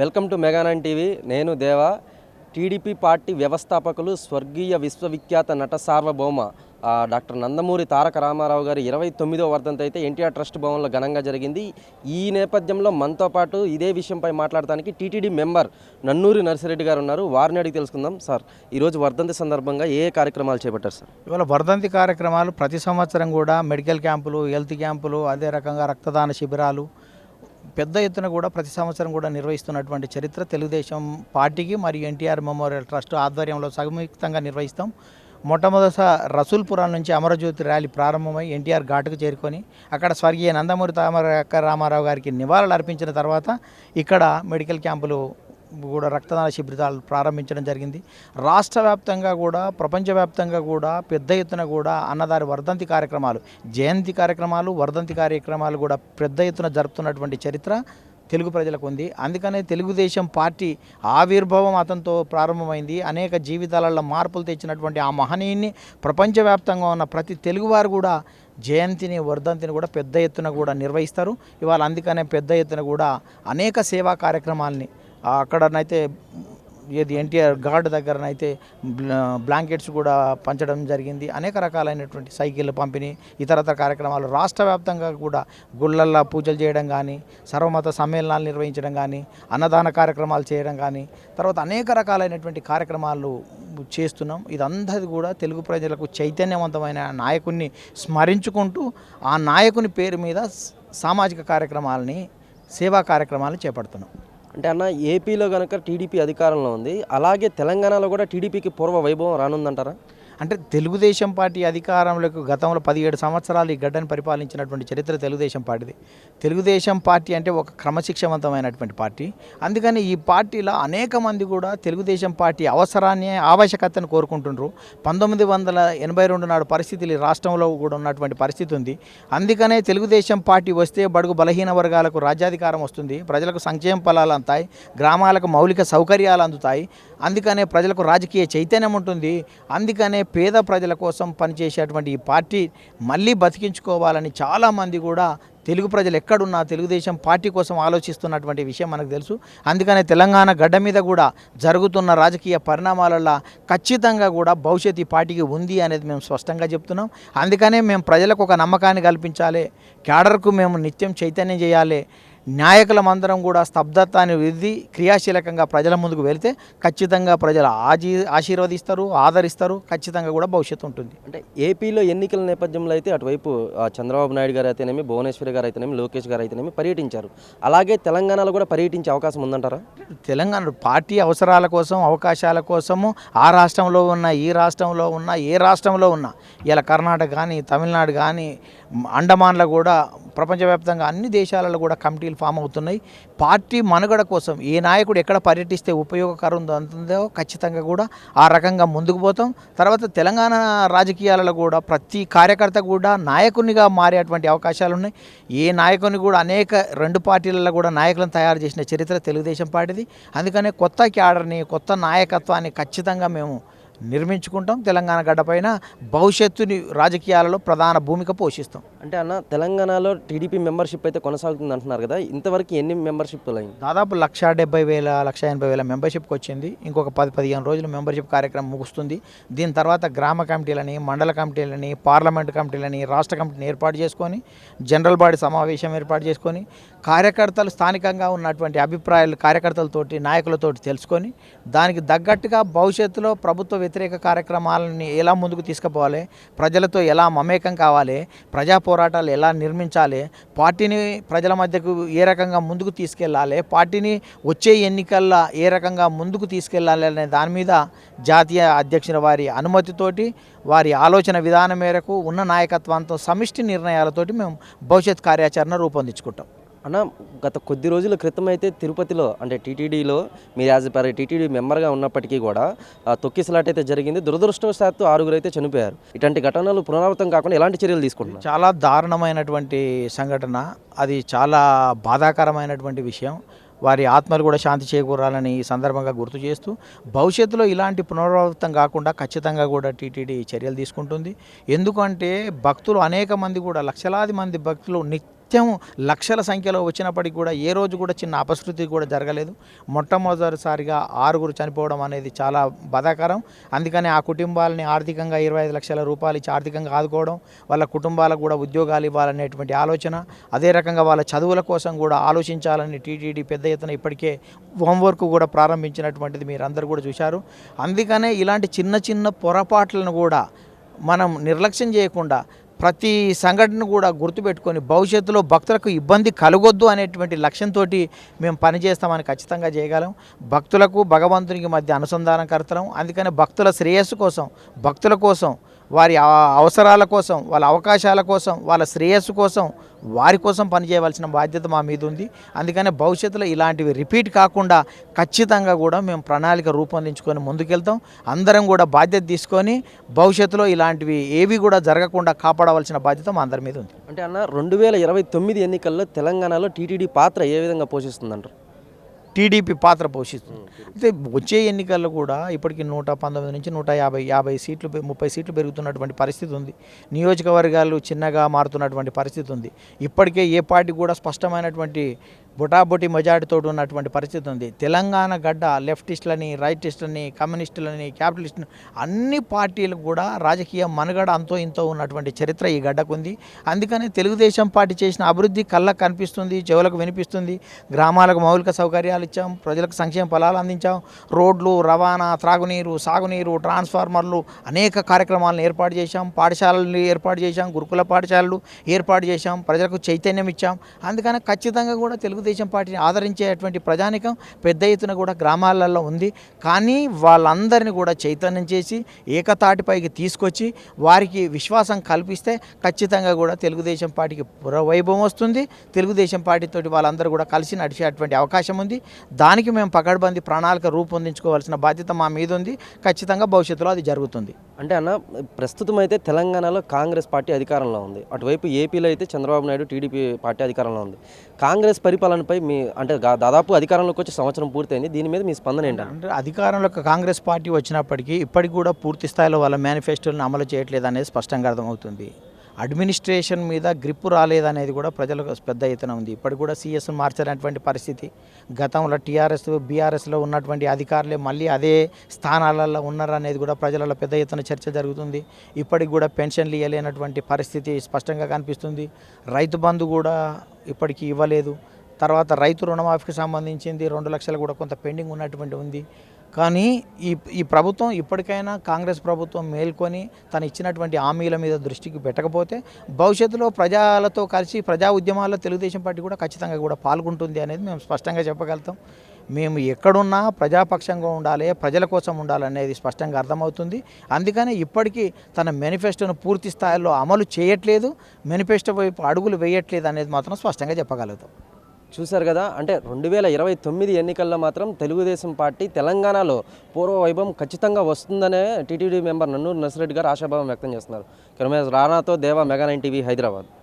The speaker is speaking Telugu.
Welcome to మెగానన్ TV. నేను దేవా. టీడీపీ పార్టీ వ్యవస్థాపకులు స్వర్గీయ విశ్వవిఖ్యాత నట సార్వభౌమ డాక్టర్ నందమూరి తారక రామారావు గారి ఇరవై తొమ్మిదో వర్ధంతి అయితే ఎన్టీఆర్ ట్రస్ట్ భవన్లో ఘనంగా జరిగింది. ఈ నేపథ్యంలో మనతో పాటు ఇదే విషయంపై మాట్లాడటానికి టీటీడీ మెంబర్ నన్నూరి నర్సిరెడ్డి గారు ఉన్నారు. వారిని అడిగి తెలుసుకుందాం. సార్ ఈరోజు వర్ధంతి సందర్భంగా ఏ ఏ కార్యక్రమాలు చేపట్టారు సార్? ఇవాళ వర్ధంతి కార్యక్రమాలు ప్రతి సంవత్సరం కూడా మెడికల్ క్యాంపులు హెల్త్ క్యాంపులు అదే రకంగా రక్తదాన శిబిరాలు పెద్ద ఎత్తున కూడా ప్రతి సంవత్సరం కూడా నిర్వహిస్తున్నటువంటి చరిత్ర తెలుగుదేశం పార్టీకి మరియు ఎన్టీఆర్ మెమోరియల్ ట్రస్ట్ ఆధ్వర్యంలో సంయుక్తంగా నిర్వహిస్తాం. మొట్టమొదటిసారి రసూల్పురం నుంచి అమరజ్యోతి ర్యాలీ ప్రారంభమై ఎన్టీఆర్ ఘాటుకు చేరుకొని అక్కడ స్వర్గీయ నందమూరి తామరక రామారావు గారికి నివాళులు అర్పించిన తర్వాత ఇక్కడ మెడికల్ క్యాంపులు కూడా రక్తదాన శిబిరాలు ప్రారంభించడం జరిగింది. రాష్ట్ర వ్యాప్తంగా కూడా ప్రపంచవ్యాప్తంగా కూడా పెద్ద ఎత్తున కూడా అన్నదారి వర్ధంతి కార్యక్రమాలు జయంతి కార్యక్రమాలు వర్ధంతి కార్యక్రమాలు కూడా పెద్ద ఎత్తున జరుపుతున్నటువంటి చరిత్ర తెలుగు ప్రజలకు ఉంది. అందుకనే తెలుగుదేశం పార్టీ ఆవిర్భావం అతనితో ప్రారంభమైంది. అనేక జీవితాలలో మార్పులు తెచ్చినటువంటి ఆ మహనీయుని ప్రపంచవ్యాప్తంగా ఉన్న ప్రతి తెలుగువారు కూడా జయంతిని వర్ధంతిని కూడా పెద్ద ఎత్తున కూడా నిర్వహిస్తారు. ఇవాళ అందుకనే పెద్ద ఎత్తున కూడా అనేక సేవా కార్యక్రమాలని అక్కడనైతే ఏది ఎన్టీఆర్ గార్డ్ దగ్గరనైతే బ్లాంకెట్స్ కూడా పంచడం జరిగింది. అనేక రకాలైనటువంటి సైకిళ్ళ పంపిణీ ఇతరతర కార్యక్రమాలు రాష్ట్ర వ్యాప్తంగా కూడా గుళ్ళల్లో పూజలు చేయడం కానీ సర్వమత సమ్మేళనాలు నిర్వహించడం కానీ అన్నదాన కార్యక్రమాలు చేయడం కానీ తర్వాత అనేక రకాలైనటువంటి కార్యక్రమాలు చేస్తున్నాం. ఇదంతా కూడా తెలుగు ప్రజలకు చైతన్యవంతమైన నాయకుడిని స్మరించుకుంటూ ఆ నాయకుని పేరు మీద సామాజిక కార్యక్రమాలని సేవా కార్యక్రమాలు చేపడుతున్నాం. అంటే అన్న ఏపీలో కనుక టీడీపీ అధికారంలో ఉంది అలాగే తెలంగాణలో కూడా టీడీపీకి పూర్వ వైభవం రానుందంటారా? అంటే తెలుగుదేశం పార్టీ అధికారంలోకి గతంలో పదిహేడు సంవత్సరాలు ఈ గడ్డను పరిపాలించినటువంటి చరిత్ర తెలుగుదేశం పార్టీది. తెలుగుదేశం పార్టీ అంటే ఒక క్రమశిక్షవంతమైనటువంటి పార్టీ. అందుకని ఈ పార్టీలో అనేక మంది కూడా తెలుగుదేశం పార్టీ అవసరాన్ని ఆవశ్యకతను కోరుకుంటుండ్రు. పంతొమ్మిది వందల ఎనభై రెండు నాడు పరిస్థితులు ఈ రాష్ట్రంలో కూడా ఉన్నటువంటి పరిస్థితి ఉంది. అందుకనే తెలుగుదేశం పార్టీ వస్తే బడుగు బలహీన వర్గాలకు రాజ్యాధికారం వస్తుంది. ప్రజలకు సంక్షేమ ఫలాలు అందుతాయి. గ్రామాలకు మౌలిక సౌకర్యాలు అందుతాయి. అందుకనే ప్రజలకు రాజకీయ చైతన్యం ఉంటుంది. అందుకనే పేద ప్రజల కోసం పనిచేసేటువంటి ఈ పార్టీ మళ్ళీ బతికించుకోవాలని చాలామంది కూడా తెలుగు ప్రజలు ఎక్కడున్నా తెలుగుదేశం పార్టీ కోసం ఆలోచిస్తున్నటువంటి విషయం మనకు తెలుసు. అందుకనే తెలంగాణ గడ్డ మీద కూడా జరుగుతున్న రాజకీయ పరిణామాలలో ఖచ్చితంగా కూడా భవిష్యత్ ఈ పార్టీకి ఉంది అనేది మేము స్పష్టంగా చెప్తున్నాం. అందుకనే మేము ప్రజలకు ఒక నమ్మకాన్ని కల్పించాలి. క్యాడర్కు మేము నిత్యం చైతన్యం చేయాలి. నాయకులమందరం కూడా స్తబ్దతాన్ని విధి క్రియాశీలకంగా ప్రజల ముందుకు వెళితే ఖచ్చితంగా ప్రజలు ఆజీ ఆశీర్వదిస్తారు ఆదరిస్తారు ఖచ్చితంగా కూడా భవిష్యత్తు ఉంటుంది. అంటే ఏపీలో ఎన్నికల నేపథ్యంలో అయితే అటువైపు చంద్రబాబు నాయుడు గారు అయితేనేమి భువనేశ్వరి గారు అయితేనేమి లోకేష్ గారు అయితేనేమి పర్యటించారు. అలాగే తెలంగాణలో కూడా పర్యటించే అవకాశం ఉందంటారా? తెలంగాణ పార్టీ అవసరాల కోసం అవకాశాల కోసము ఆ రాష్ట్రంలో ఉన్న ఈ రాష్ట్రంలో ఉన్న ఏ రాష్ట్రంలో ఉన్న ఇలా కర్ణాటక కానీ తమిళనాడు కానీ అండమాన్లో కూడా ప్రపంచవ్యాప్తంగా అన్ని దేశాలలో కూడా కమిటీలు ఫామ్ అవుతున్నాయి. పార్టీ మనుగడ కోసం ఏ నాయకుడు ఎక్కడ పర్యటిస్తే ఉపయోగకరం ఉందో ఖచ్చితంగా కూడా ఆ రకంగా ముందుకు పోతాం. తర్వాత తెలంగాణ రాజకీయాలలో కూడా ప్రతి కార్యకర్త కూడా నాయకునిగా మారేటువంటి అవకాశాలు ఉన్నాయి. ఏ నాయకుని కూడా అనేక రెండు పార్టీలలో కూడా నాయకులను తయారు చేసిన చరిత్ర తెలుగుదేశం పార్టీది. అందుకనే కొత్త క్యాడర్ని కొత్త నాయకత్వాన్ని ఖచ్చితంగా మేము నిర్మించుకుంటాం. తెలంగాణ గడ్డపైన భవిష్యత్తుని రాజకీయాలలో ప్రధాన భూమిక పోషిస్తాం. అంటే అన్న తెలంగాణలో టీడీపీ మెంబర్షిప్ అయితే కొనసాగుతుంది అంటున్నారు కదా ఇంతవరకు ఎన్ని మెంబర్షిప్ దాదాపు లక్ష డెబ్బై వేల లక్ష ఎనభై వేల మెంబర్షిప్కి వచ్చింది. ఇంకొక పది పదిహేను రోజులు మెంబర్షిప్ కార్యక్రమం ముగుస్తుంది. దీని తర్వాత గ్రామ కమిటీలని మండల కమిటీలని పార్లమెంట్ కమిటీలని రాష్ట్ర కమిటీని ఏర్పాటు చేసుకొని జనరల్ బాడీ సమావేశం ఏర్పాటు చేసుకొని కార్యకర్తలు స్థానికంగా ఉన్నటువంటి అభిప్రాయాలు కార్యకర్తలతోటి నాయకులతోటి తెలుసుకొని దానికి తగ్గట్టుగా భవిష్యత్తులో ప్రభుత్వ వ్యతిరేక కార్యక్రమాలని ఎలా ముందుకు తీసుకుపోవాలి? ప్రజలతో ఎలా మమేకం కావాలి? ప్రజా పోరాటాలు ఎలా నిర్మించాలి? పార్టీని ప్రజల మధ్యకు ఏ రకంగా ముందుకు తీసుకెళ్ళాలి? పార్టీని వచ్చే ఎన్నికల్లో ఏ రకంగా ముందుకు తీసుకెళ్ళాలి అనే దాని మీద జాతీయ అధ్యక్షుల వారి అనుమతితోటి వారి ఆలోచన విధానం మేరకు ఉన్న నాయకత్వంతో సమిష్టి నిర్ణయాలతోటి మేము భవిష్యత్ కార్యాచరణ రూపొందించుకుంటాం. అన్న గత కొద్ది రోజుల క్రితం అయితే తిరుపతిలో అంటే టీటీడీలో మీరు యాజ్ పర్ టీటీడీ మెంబర్గా ఉన్నప్పటికీ కూడా తొక్కిసలాట్ తొక్కిసలాట అయితే జరిగింది. దురదృష్టవశాత్తు ఆరుగురు అయితే చనిపోయారు. ఇటువంటి ఘటనలు పునరావృతం కాకుండా ఎలాంటి చర్యలు తీసుకుంటున్నారు? చాలా దారుణమైనటువంటి సంఘటన. అది చాలా బాధాకరమైనటువంటి విషయం. వారి ఆత్మలు కూడా శాంతి చేకూరాలని ఈ సందర్భంగా గుర్తు చేస్తూ భవిష్యత్తులో ఇలాంటి పునరావృతం కాకుండా ఖచ్చితంగా కూడా టీటీడీ చర్యలు తీసుకుంటుంది. ఎందుకంటే భక్తులు అనేక మంది కూడా లక్షలాది మంది భక్తులు నిత్యం నిత్యం లక్షల సంఖ్యలో వచ్చినప్పటికీ కూడా ఏ రోజు కూడా చిన్న అపశృతి కూడా జరగలేదు. మొట్టమొదటిసారిగా ఆరుగురు చనిపోవడం అనేది చాలా బాధాకరం. అందుకని ఆ కుటుంబాలని ఆర్థికంగా ఇరవై ఐదు లక్షల రూపాయలు ఇచ్చి ఆర్థికంగా ఆదుకోవడం వాళ్ళ కుటుంబాలకు కూడా ఉద్యోగాలు ఇవ్వాలనేటువంటి ఆలోచన అదే రకంగా వాళ్ళ చదువుల కోసం కూడా ఆలోచించాలని టీటీడీ పెద్ద ఎత్తున ఇప్పటికే హోంవర్క్ కూడా ప్రారంభించినటువంటిది మీరు అందరూ కూడా చూశారు. అందుకనే ఇలాంటి చిన్న చిన్న పొరపాట్లను కూడా మనం నిర్లక్ష్యం చేయకుండా ప్రతి సంఘటన కూడా గుర్తుపెట్టుకొని భవిష్యత్తులో భక్తులకు ఇబ్బంది కలగొద్దు అనేటువంటి లక్ష్యంతో మేము పనిచేస్తామని ఖచ్చితంగా చేయగలం. భక్తులకు భగవంతునికి మధ్య అనుసంధానం కడతాం అందుకని భక్తుల శ్రేయస్సు కోసం భక్తుల కోసం వారి అవసరాల కోసం వాళ్ళ అవకాశాల కోసం వాళ్ళ శ్రేయస్సు కోసం వారి కోసం పనిచేయవలసిన బాధ్యత మా మీద ఉంది. అందుకని భవిష్యత్తులో ఇలాంటివి రిపీట్ కాకుండా ఖచ్చితంగా కూడా మేము ప్రణాళిక రూపొందించుకొని ముందుకెళ్తాం. అందరం కూడా బాధ్యత తీసుకొని భవిష్యత్తులో ఇలాంటివి ఏవి కూడా జరగకుండా కాపాడవలసిన బాధ్యత మా అందరి మీద ఉంది. అంటే అన్న రెండు వేల ఇరవై తొమ్మిది ఎన్నికల్లో తెలంగాణలో టీటీడీ పాత్ర ఏ విధంగా పోషిస్తుందంటారు? టీడీపీ పాత్ర పోషిస్తుంది. అయితే వచ్చే ఎన్నికల్లో కూడా ఇప్పటికి నూట పంతొమ్మిది నుంచి నూట యాభై యాభై సీట్లు ముప్పై సీట్లు పెరుగుతున్నటువంటి పరిస్థితి ఉంది. నియోజకవర్గాలు చిన్నగా మారుతున్నటువంటి పరిస్థితి ఉంది. ఇప్పటికే ఏ పార్టీ కూడా స్పష్టమైనటువంటి బుటాబుటి మెజార్టీతో ఉన్నటువంటి పరిస్థితి ఉంది. తెలంగాణ గడ్డ లెఫ్టిస్టులని రైటిస్టులని కమ్యూనిస్టులని క్యాపిటలిస్టులని అన్ని పార్టీలు కూడా రాజకీయ మనుగడ అంతో ఇంతో ఉన్నటువంటి చరిత్ర ఈ గడ్డకు ఉంది అందుకని తెలుగుదేశం పార్టీ చేసిన అభివృద్ధి కళ్ళకు కనిపిస్తుంది చెవులకు వినిపిస్తుంది. గ్రామాలకు మౌలిక సౌకర్యాలు ఇచ్చాం ప్రజలకు సంక్షేమ ఫలాలు అందించాం. రోడ్లు రవాణా త్రాగునీరు సాగునీరు ట్రాన్స్ఫార్మర్లు అనేక కార్యక్రమాలను ఏర్పాటు చేశాం. పాఠశాలలు ఏర్పాటు చేశాం గురుకుల పాఠశాలలు ఏర్పాటు చేశాం ప్రజలకు చైతన్యం ఇచ్చాం. అందుకని ఖచ్చితంగా కూడా తెలుగు తెలుగుదేశం పార్టీని ఆదరించేటువంటి ప్రజానికం పెద్ద ఎత్తున కూడా గ్రామాలలో ఉంది. కానీ వాళ్ళందరినీ కూడా చైతన్యం చేసి ఏకతాటిపైకి తీసుకొచ్చి వారికి విశ్వాసం కల్పిస్తే ఖచ్చితంగా కూడా తెలుగుదేశం పార్టీకి పురవైభవం వస్తుంది. తెలుగుదేశం పార్టీతో వాళ్ళందరూ కూడా కలిసి నడిచేటువంటి అవకాశం ఉంది. దానికి మేము పకడ్బందీ ప్రణాళిక రూపొందించుకోవాల్సిన బాధ్యత మా మీద ఉంది. ఖచ్చితంగా భవిష్యత్తులో అది జరుగుతుంది. అంటే అన్న ప్రస్తుతం అయితే తెలంగాణలో కాంగ్రెస్ పార్టీ అధికారంలో ఉంది. అటువైపు ఏపీలో అయితే చంద్రబాబు నాయుడు టీడీపీ పార్టీ అధికారంలో ఉంది. కాంగ్రెస్ పరిపాలన పరిపాలనపై మీ అంటే దాదాపు అధికారంలోకి వచ్చి సంవత్సరం పూర్తయింది. దీని మీద మీ స్పందన ఏంటంటే అంటే అధికారంలోకి కాంగ్రెస్ పార్టీ వచ్చినప్పటికీ ఇప్పటికి కూడా పూర్తి స్థాయిలో వాళ్ళ మేనిఫెస్టోలను అమలు చేయట్లేదు అనేది స్పష్టంగా అర్థమవుతుంది. అడ్మినిస్ట్రేషన్ మీద గ్రిప్పు రాలేదనేది కూడా ప్రజలకు పెద్ద ఎత్తున ఉంది. ఇప్పటికి కూడా సీఎస్ మార్చలేనటువంటి పరిస్థితి. గతంలో టీఆర్ఎస్ బీఆర్ఎస్లో ఉన్నటువంటి అధికారులే మళ్ళీ అదే స్థానాలలో ఉన్నారనేది కూడా ప్రజలలో పెద్ద ఎత్తున చర్చ జరుగుతుంది. ఇప్పటికి కూడా పెన్షన్లు ఇవ్వలేనటువంటి పరిస్థితి స్పష్టంగా కనిపిస్తుంది. రైతు బంధు కూడా ఇప్పటికీ ఇవ్వలేదు. తర్వాత రైతు రుణమాఫీకి సంబంధించింది రెండు లక్షలు కూడా కొంత పెండింగ్ ఉన్నటువంటి ఉంది. కానీ ఈ ఈ ప్రభుత్వం ఇప్పటికైనా కాంగ్రెస్ ప్రభుత్వం మేల్కొని తను ఇచ్చినటువంటి హామీల మీద దృష్టికి పెట్టకపోతే భవిష్యత్తులో ప్రజలతో కలిసి ప్రజా ఉద్యమాల్లో తెలుగుదేశం పార్టీ కూడా ఖచ్చితంగా కూడా పాల్గొంటుంది అనేది మేము స్పష్టంగా చెప్పగలుగుతాం. మేము ఎక్కడున్నా ప్రజాపక్షంగా ఉండాలి ప్రజల కోసం ఉండాలనేది స్పష్టంగా అర్థమవుతుంది. అందుకనే ఇప్పటికీ తన మేనిఫెస్టోను పూర్తి స్థాయిలో అమలు చేయట్లేదు మేనిఫెస్టో వైపు అడుగులు వేయట్లేదు అనేది మాత్రం స్పష్టంగా చెప్పగలుగుతాం. చూశారు కదా అంటే రెండు వేల ఇరవై తొమ్మిది ఎన్నికల్లో మాత్రం తెలుగుదేశం పార్టీ తెలంగాణలో పూర్వ వైభవం ఖచ్చితంగా వస్తుందనే టీటీడీ మెంబర్ నన్నూరు నర్సిరెడ్డి గారు ఆశాభావం వ్యక్తం చేస్తున్నారు. కెమెరా రానాతో దేవా మెగా నైన్ టీవీ హైదరాబాద్.